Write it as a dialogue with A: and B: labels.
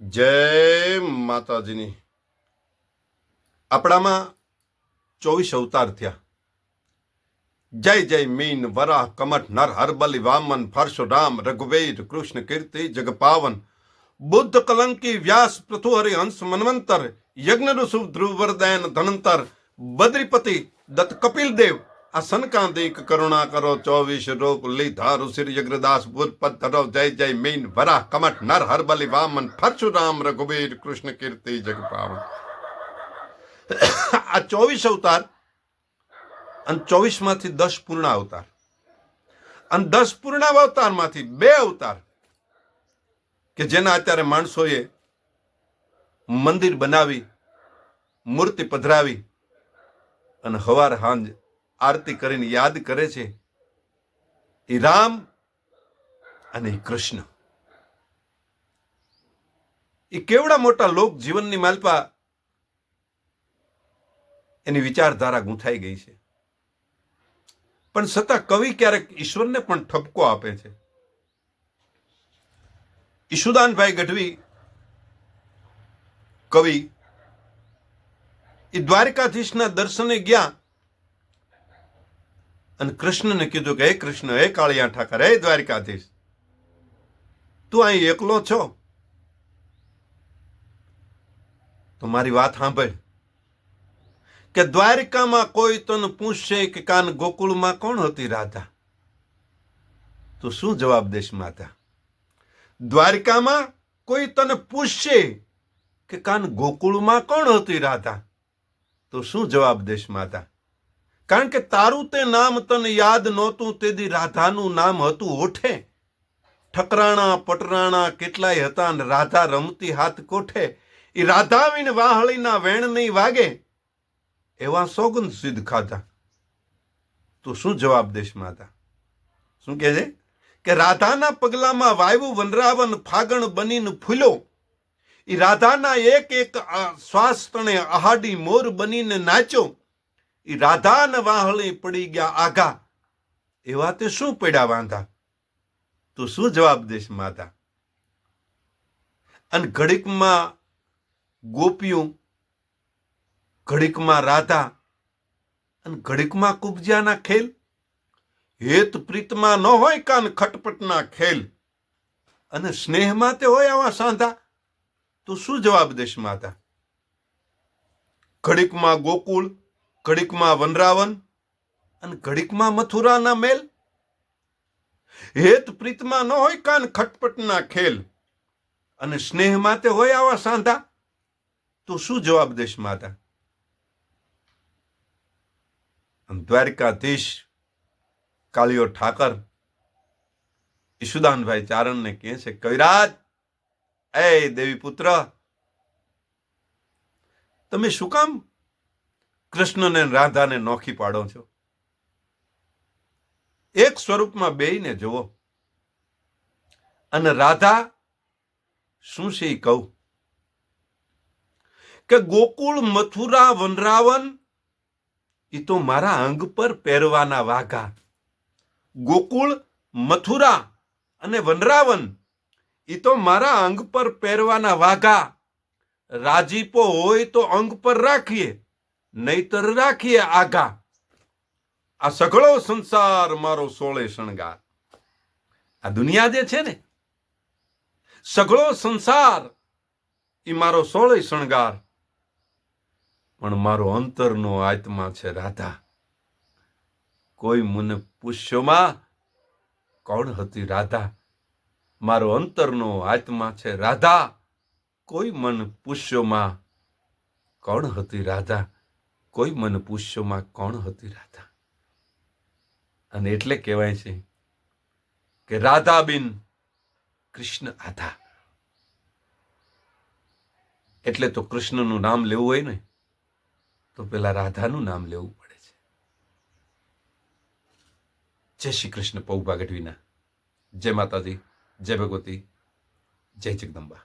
A: જય માતાજીની. આપણામાં ચોવીસ અવતાર થયા. જય જય મીન વરાહ કમઠ નર હરબલી વામન પરશુરામ રઘુવીર કૃષ્ણ કીર્તિ જગપાવન બુદ્ધ કલંકી વ્યાસ પૃથુહરિ હંસ મનવંતર યજ્ઞ ઋષુ ધ્રુવરદયન ધનંતર બદ્રીપતિ દત્ત કપિલ દેવ આ સનકાંતિક કરુણા કરો, ચોવીસ રૂપ લીધા ઋષિ યગ્રદાસ ભૂતપદ ધરો જય જય મીન વરાહ, કમટ નર હરબલી વામન, પરશુરામ રઘુવીર કૃષ્ણ કીર્તિ જગપાવન આ ચોવીસ અવતાર અને ચોવીસમાંથી દસ પૂર્ણ અવતાર. અને દસ પૂર્ણ અવતારમાંથી બે અવતાર કે જેના અત્યારે માણસોએ મંદિર બનાવી, મૂર્તિ પધરાવી અને હવાર હાંજ આરતી કરીને યાદ કરે છે, એ રામ અને કૃષ્ણ. એ કેવડા મોટા લોક જીવનની માલપા એની વિચારધારા ગૂંથાઈ ગઈ છે. પણ છતાં કવિ ક્યારેક ઈશ્વરને પણ ઠપકો આપે છે. ઈશુદાનભાઈ ગઢવી કવિ એ દ્વારકાધીશના દર્શને ગયા અને કૃષ્ણને કીધું કે, હે કૃષ્ણ, હે કાળિયા ઠાકર, હે દ્વારિકાધીશ, તું અહીં એકલો છો? તો મારી વાત સાંભળ, કે દ્વારિકામાં કોઈ તને પૂછશે કે કાન ગોકુળમાં કોણ હતી રાધા? તો શું જવાબ દેશ માતા? દ્વારિકામાં કોઈ તને પૂછશે કે કાન ગોકુળમાં કોણ હતી રાધા? તો શું જવાબ દેશ માતા? કારણ કે તારું તે નામ તને યાદ નહોતું તેદી રાધાનું નામ હતું ઓઠે. ઠકરાણા, પટરાણા કેટલાય હતા ને રાધા રમતી હાથ કોઠે. એ રાધા વિન વાહળીના વેણ નહીં વાગે. એવા સોગંદ સિદ્ધ ખાધા. તો શું જવાબ દેશ માતા? શું કહે છે? કે રાધાના પગલામાં વાયુ વનરાવન ફાગણ બનીને ફૂલો એ રાધાના એક એક શ્વાસ તણે આહાડી મોર બનીને નાચો એ રાધા ને વાહળી પડી ગયા આઘા. એવા તે શું પડ્યા વાંધા? તો શું જવાબ દેશ માતા? અને ઘડીકમાં ગોપીઓ, ઘડીકમાં રાધા, અને ઘડીકમાં કુબજાના ખેલ. હેત પ્રીતમાં ન હોય કાન ખટપટના ખેલ. અને સ્નેહમાં તે હોય આવા સાંધા. તો શું જવાબ દેશ માતા? ઘડીકમાં ગોકુળ ઘડીકમાં વનરાવન અને ઘડીકમાં મથુરાના મેલ. હેત પ્રીતમાં ન હોય કાન ખટપટના ખેલ. અને સ્નેહમાં તે હોય આવા સાંધા. તો શું જવાબ દેશ માતા? દ્વારકાધીશ કાલિયો ઠાકર ઈશુદાનભાઈ ચારણને કહે છે, કવિરાજ, એ દેવી પુત્ર તમે શું કામ કૃષ્ણને રાધાને નોખી પાડો છો. એક સ્વરૂપમાં બેઈને જુઓ. અને રાધા શું છે એ કહું? કે ગોકુળ, મથુરા, વનરાવન, એ તો મારા અંગ પર પહેરવાના વાઘા. ગોકુળ, મથુરા અને વનરાવન, એ તો મારા અંગ પર પહેરવાના વાઘા. રાજીપો હોય તો અંગ પર રાખીએ. નહીતર રાખીએ આઘા આ સઘળો સંસાર મારો સોળે શણગાર. આ દુનિયા જે છે ને, સઘળો સંસાર એ મારો સોળે શણગાર. પણ મારો અંતરનો આત્મા છે રાધા. કોઈ મને પૂછ્યોમાં કોણ હતી રાધા? મારો અંતરનો આત્મા છે રાધા. કોઈ મન પૂછ્યોમાં કોણ હતી રાધા? કોઈ મન પૂછ્યોમાં કોણ હતી રાધા? અને એટલે કહેવાય છે કે રાધા બિન કૃષ્ણ આધા. એટલે તો કૃષ્ણનું નામ લેવું હોય ને, તો પેલા રાધાનું નામ લેવું પડે છે. જય શ્રી કૃષ્ણ પૌભા ગઢવીના જય માતાજી, જય ભગવતી, જય જગદંબા.